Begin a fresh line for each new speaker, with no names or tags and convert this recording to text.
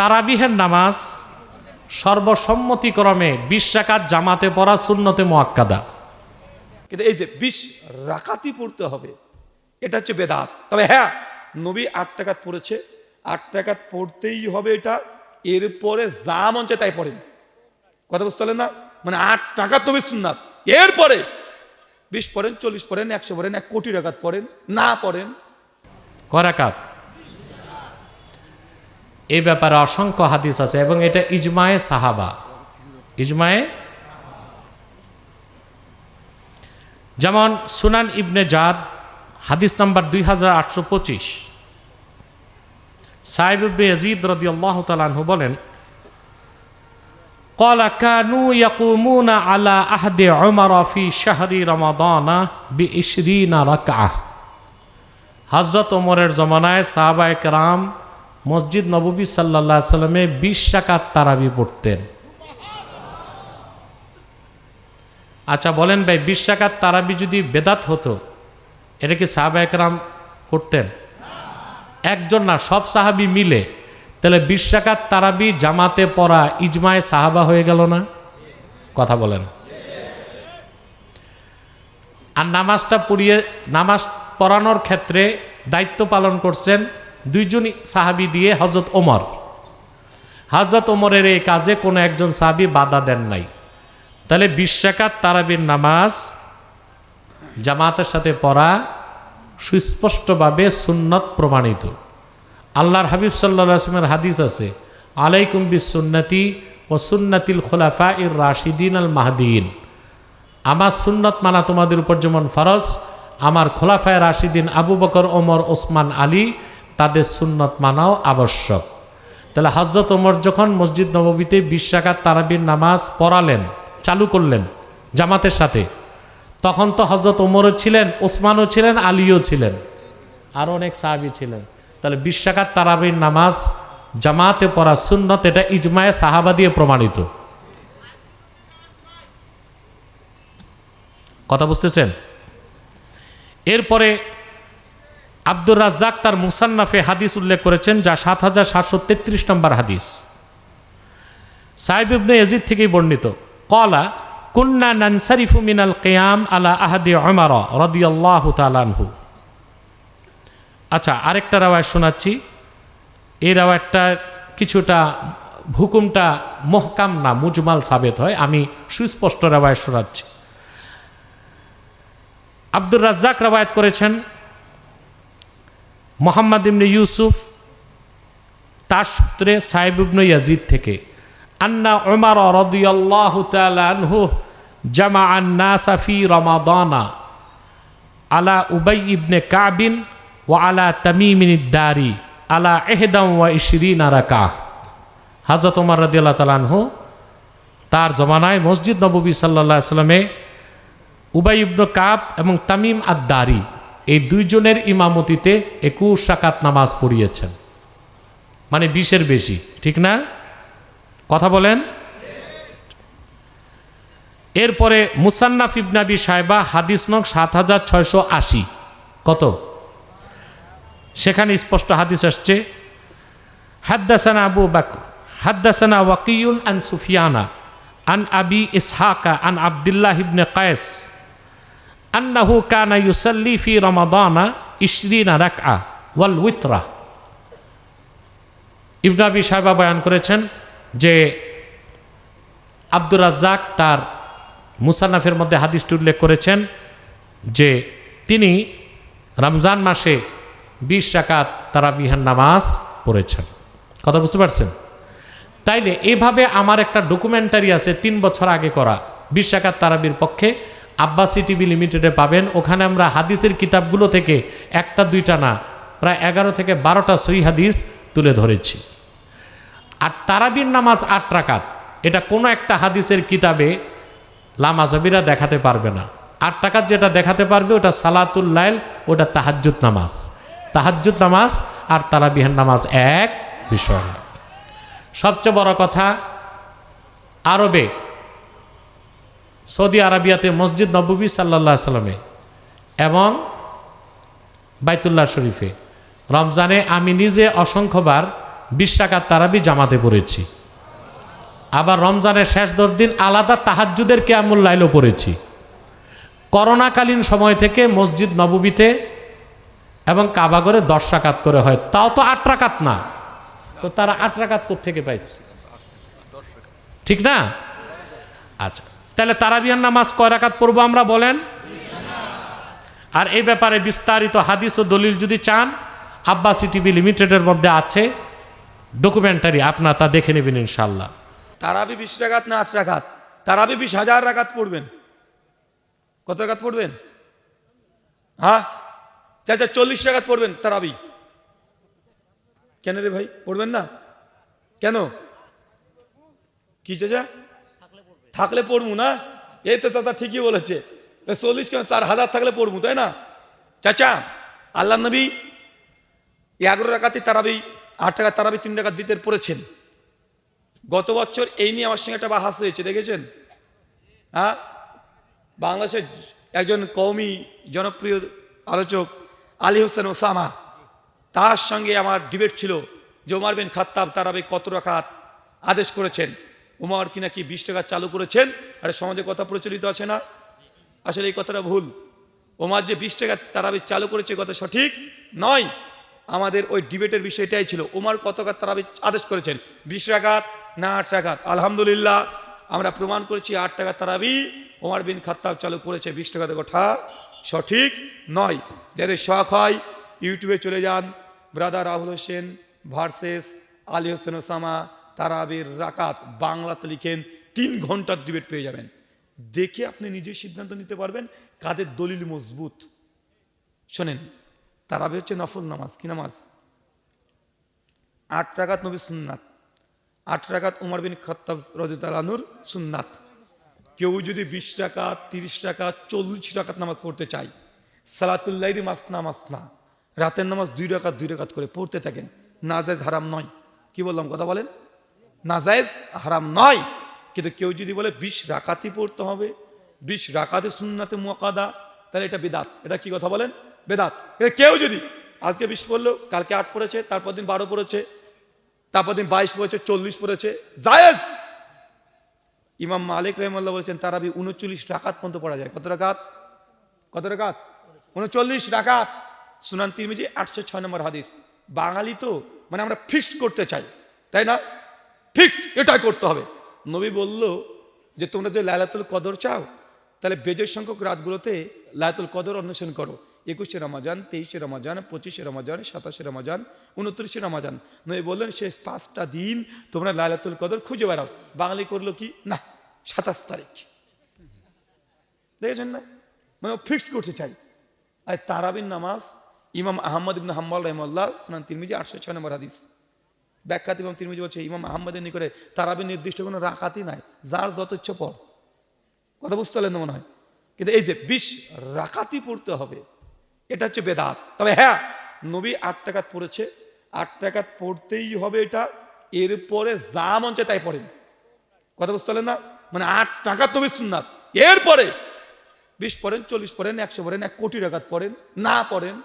তারাবিহের নামাজ সর্বসম্মতিক্রমে বিশ রাকাত জামাতে পড়া সুন্নতে মোয়াক্কাদা।
কিন্তু এই যে বিশ রাকাতি পড়তে হবে এটা হচ্ছে বেদাত। তবে হ্যাঁ নবী আট টাকাত পড়েছে আট টাকাত পড়তেই হবে এটা এরপরে যা মন চায় তাই পড়েন। কথা বুঝতে পারলেন না? মানে আট টাকা নবী সুন্নাত। এরপরে বিশ পড়েন চল্লিশ পড়েন একশো পড়েন এক কোটি টাকাত পড়েন না পড়েন।
করাকাত এই ব্যাপারে অসংখ্য হাদিস আছে এবং এটা ইজমায়ে সাহাবা ইজমায়ে যেমন সুনান ইবনে জাদ হাদিস নাম্বার দুই হাজার আটশো পঁচিশ সাহেব ইবনে ইয়াজিদ রদিয়াল্লাহু তাআলাহু বলেন قال كانوا يقومون على عهد عمر في شهر رمضان بعشرين ركعه হজরত ওমরের জমানায় সাহাবা একরাম মসজিদ নববী সাল্লাহ সাল্লামে বিশ টাকার তারাবি পড়তেন। আচ্ছা বলেন ভাই, বিশ টাকার তারাবি যদি বেদাত হতো, এটা কি সাহাবা একরাম করতেন? একজন না, সব সাহাবি মিলে। তাহলে বিশ টাকার তারাবি জামাতে পড়া ইজমায় সাহাবা হয়ে গেল না? কথা বলেন। আর নামাজটা পড়িয়ে, নামাজ পড়ানোর ক্ষেত্রে দায়িত্ব পালন করছেন দুইজন সাহাবি দিয়ে হজরত ওমর। হজরত ওমরের এই কাজে কোনো একজন সাহাবি বাধা দেন নাই। তাহলে বিশ্বাকাত তারাবির নামাজ জামাতের সাথে পড়া সুস্পষ্টভাবে সুন্নত প্রমাণিত। আল্লাহর হাবিব সাল্লা আসলামের হাদিস আছে, আলাইকুম বিসুন্নতি ও সুন্নাতিল খোলাফা ইর রাশিদিন আল মাহদিন। আমার সুন্নত মানা তোমাদের উপর যেমন ফরজ, আমার খোলাফায় রাশিদিন আবু বকর, ওমর, ওসমান, আলী তাদের সুন্নত মানাও আবশ্যক। তাহলে হজরত ওমর যখন মসজিদ নববীতে বিশ্বাকাত তারাবির নামাজ পড়ালেন, চালু করলেন জামাতের সাথে, তখন তো হজরত ওমরও ছিলেন, ওসমানও ছিলেন, আলীও ছিলেন আরও অনেক সাহাবি ছিলেন। তাহলে বিশ্বাকাত তারাবির নামাজ জামাতে পড়া সুন্নত এটা ইজমায়ে সাহাবা দিয়ে প্রমাণিত। কথা বুঝতেছেন? এরপরে আব্দুর রাজ্জাক তার মুসান্নাফে হাদিস উল্লেখ করেছেন, যা সাত হাজার সাতশো তেত্রিশ নম্বর হাদিস। সাহেব ইয়াজিদ থেকেই বর্ণিত। কলা কুন্না নানসারিফু মিনাল কেয়াম আলা আহাদি অমার রদিয়াল্লাহ তালানহু আচ্ছা আরেকটা রাওয়ায় শোনাচ্ছি। এই রাওয়ায়টা কিছুটা হুকুমটা মহকাম না, মুজমাল সাবেত হয়। আমি সুস্পষ্ট রাওয়ায় শোনাচ্ছি। আব্দুর রাজ্জাক রাবায়াত করেছেন মোহাম্মদ ইবনে ইউসুফ, তার সূত্রে সাহেব ইয়াজিদ থেকে, আন্না ওমার রদিয়াল্লাহ তালানহু জামা আন্না সাফি রমাদানা আলা উবাই ইবনে কাবিন ও আলা তামিমিন দারি আলা এহদাম ওয়া ইশরিন রাকা হাজরত ওমর রদিয়াল্লাহ তালানহু তার জমানায় মসজিদ নবী সাল্লাহ আসলামে উবাই ইবনু কাব এবং তামিম আদ্দারি এই দুইজনের ইমামতিতে একুশ সাকাত নামাজ পড়িয়েছেন। মানে বিশের বেশি, ঠিক না? কথা বলেন? এরপরে মুসান্নাফ ইবনাবি সাহেবা হাদিস নং সাত হাজার ছয়শো আশি। কত? সেখানে স্পষ্ট হাদিস আসছে, হাদ্দাসানা আবু বাকর, হাদ্দাসানা ওয়াকিউন আন সুফিয়ানা, আন আবি ইসহাকা, আন আবদুল্লাহ ইবনে কায়েস আন্নাহু কানা ইউসাল্লি ফি রমাদানা ইশরিনা রাকআ ওয়াল উইতরা। ইবনাবি সাহেবা বয়ান করেছেন যে আব্দুর রাজ্জাক তার মুসান্নাফের মধ্যে হাদিসটি উল্লেখ করেছেন যে তিনি রমজান মাসে বিশ রাকাত তারাবিহান নামাজ পড়েছেন। কথা বুঝতে পারছেন? তাইলে এভাবে আমার একটা ডকুমেন্টারি আছে তিন বছর আগে করা, বিশ রাকাত তারাবির পক্ষে। আব্বাসি টিভি লিমিটেডে পাবেন। ওখানে আমরা হাদিসের কিতাবগুলো থেকে একটা, দুইটা না, প্রায় এগারো থেকে বারোটা সই হাদিস তুলে ধরেছি। আর তারাবির নামাজ আট রাকাত, এটা কোনো একটা হাদিসের কিতাবে লামাজাবিরা দেখাতে পারবে না। আট টাকার যেটা দেখাতে পারবে, ওটা সালাতুল লাইল, ওটা তাহাজ্জুদ নামাজ। তাহাজ্জুদ নামাজ আর তারাবিহান নামাজ এক বিষয়। সবচেয়ে বড় কথা, আরবে সৌদি আরবিয়াতে মসজিদ নববী সাল্লাহ সাল্লামে এবং বাইতুল্লাহ শরীফে। রমজানে আমি নিজে অসংখ্যবার বিশ টাকার তারাবি জামাতে পড়েছি। আবার রমজানের শেষ দশ দিন আলাদা তাহাজ্জুদের কেয়ামুল লাইলও পড়েছি। করোনাকালীন সময় থেকে মসজিদ নববীতে এবং কাবাগরে দশ রাকাত করে হয়। তাও তো আট রাকাত না। তো তারা আট রাকাত থেকে পাইছে? ঠিক না? আচ্ছা। তাহলে তারাবিয়ার নামাজ কয় রাখাত পড়ব আমরা বলেন? আর এই ব্যাপারে বিস্তারিত হাদিস ও দলিল যদি চান, আব্বাসি টিভি লিমিটেডের মধ্যে আছে। ডকুমেন্টারি আপনার তা দেখে নেবেন ইনশাল্লাহ
তারাবি বিশ রাকাত না আট রাখাত তারাবি বিশ হাজার রাকাত পড়বেন। কত রাখাত পড়বেন? হ্যাঁ? চাচা চল্লিশ রাকাত পড়বেন তারাবি। কেন রে ভাই? পড়বেন না? কেন? কি চাচা? থাকলে পড়ব না? এই তো চাচা ঠিকই বলেছে। চল্লিশ কেন চার হাজার থাকলে পড়ব, তাই না? চাচা আল্লাহ নবী এগারো রাকাতি তারাবি, আট টাকা তারাবি, তিন টাকা দিতে পড়েছেন। গত বছর এই নিয়ে আমার সঙ্গে একটা বাহাস হয়েছে, দেখেছেন? হ্যাঁ? বাংলাদেশের একজন কৌমি জনপ্রিয় আলোচক আলী হোসেন ওসামা, তার সঙ্গে আমার ডিবেট ছিল যে উমার বিন খাত্তাব তারাবে কত রাখাত আদেশ করেছেন। উমার কি নাকি বিশ টাকা চালু করেছেন? আর সমাজে কথা প্রচলিত আছে না? আসলে এই কথাটা ভুল। ওমার যে বিশ টাকা তারাবি চালু করেছে কথা সঠিক নয়। আমাদের ওই ডিবেটের বিষয়টাই ছিল। ওমার কত টাকা তারাবি আদেশ করেছেন? বিশ টাকাত না আট টাকাত আলহামদুলিল্লাহ, আমরা প্রমাণ করেছি আট টাকা তারাবি ওমার বিন খাত্তাব চালু করেছে বিশ টাকাতে কথা সঠিক নয়। যাদের শখ হয়, ইউটিউবে চলে যান। ব্রাদার রাহুল হোসেন ভার্সেস আলী হোসেন ওসামা তারাবির রাকাত বাংলাতে লিখেন, তিন ঘণ্টার ডিবেট পেয়ে যাবেন। দেখে আপনি নিজেই সিদ্ধান্ত নিতে পারবেন কাদের দলিল মজবুত। শোনেন, তারাবি হচ্ছে নফল নামাজ, কি নামাজ? আট টাকাত নবী সুন্নাত, আট টাকাত উমর বিন খত্তাব রজিতালানুর সুন্নাত। কেউ যদি বিশ টাকা তিরিশ টাকা চল্লিশ টাকাত নামাজ পড়তে চায় সালাতুল্লাহরি মাসনা মাসনা, রাতের নামাজ দুই রাকাত দুই রাকাত করে পড়তে থাকেন, নাজায়জ হারাম নয়। কি বললাম, কথা বলেন? নাজায়জ হারাম নয়। কিন্তু কেউ যদি বলে বিশ রাকাতই পড়তে হবে, বিশ রাকাতে সুন্নাতে মোয়াকাদা তাহলে এটা বেদাত। এটা কি কথা বলেন? বেদাত। কেউ যদি, আজকে বিশ পড়ল, কালকে আট পড়েছে, তারপর দিন বারো পড়েছে, তারপর দিন বাইশ পড়েছে, চল্লিশ পড়েছে, জায়েজ। ইমাম মালিক রহমাল্লাহ বলেছেন তারা তারাবি উনচল্লিশ রাকাত পর্যন্ত পড়া যায়। কত রাকাত? কত রাকাত? উনচল্লিশ রাকাত। সুনান তিরমিজি আটশো ছয় নম্বর হাদিস। বাঙালি তো মানে আমরা ফিক্সড করতে চাই। তাই না? ফিক্সড, এটাই করতে হবে। নবী বলল যে, তোমরা যে লাইলাতুল কদর চাও, তাহলে বেজের সংখ্যক রাতগুলোতে লাইলাতুল কদর অন্বেষণ করো। একুশে রমাজান, তেইশে রমাজান, পঁচিশে রমাজান, সাতাশে রমাজান, উনত্রিশে রমাজান। নবী বললেন শেষ পাঁচটা দিন তোমরা লাইলাতুল কদর খুঁজে বেড়াও। বাঙালি করল কি? না, সাতাশ তারিখ। দেখেছেন না? মানে ও ফিক্সড করতে চাই। আর তারাবিন নামাজ ইমাম আহমদ ইবন হাম্মাল রহমাল্লাহ সুনান তিরমিজি, আটশো ছয় নম্বর হাদিস। ব্যাখ্যাত ইমাম তিরমিজি বলছে, ইমাম আহমদের নিকটে তারাবিন নির্দিষ্ট কোনো রাখাতই নাই, যার যত ইচ্ছে পড়। কথা বুঝতে পারলেন মনে হয়? কিন্তু এই যে বিশ রাকাতি পড়তে হবে, এটা হচ্ছে বেদাত। তবে হ্যাঁ নবী আট টাকাত পড়েছে, আট টাকাত পড়তেই হবে এটা, এরপরে যা মন চায় তাই পড়েন। কথা বুঝতে পারলেন না? মানে আট টাকাত নবী সুন্নাত। এরপরে বিশ পড়েন, চল্লিশ পড়েন, একশো পড়েন, এক কোটি টাকাত পড়েন, না পড়েন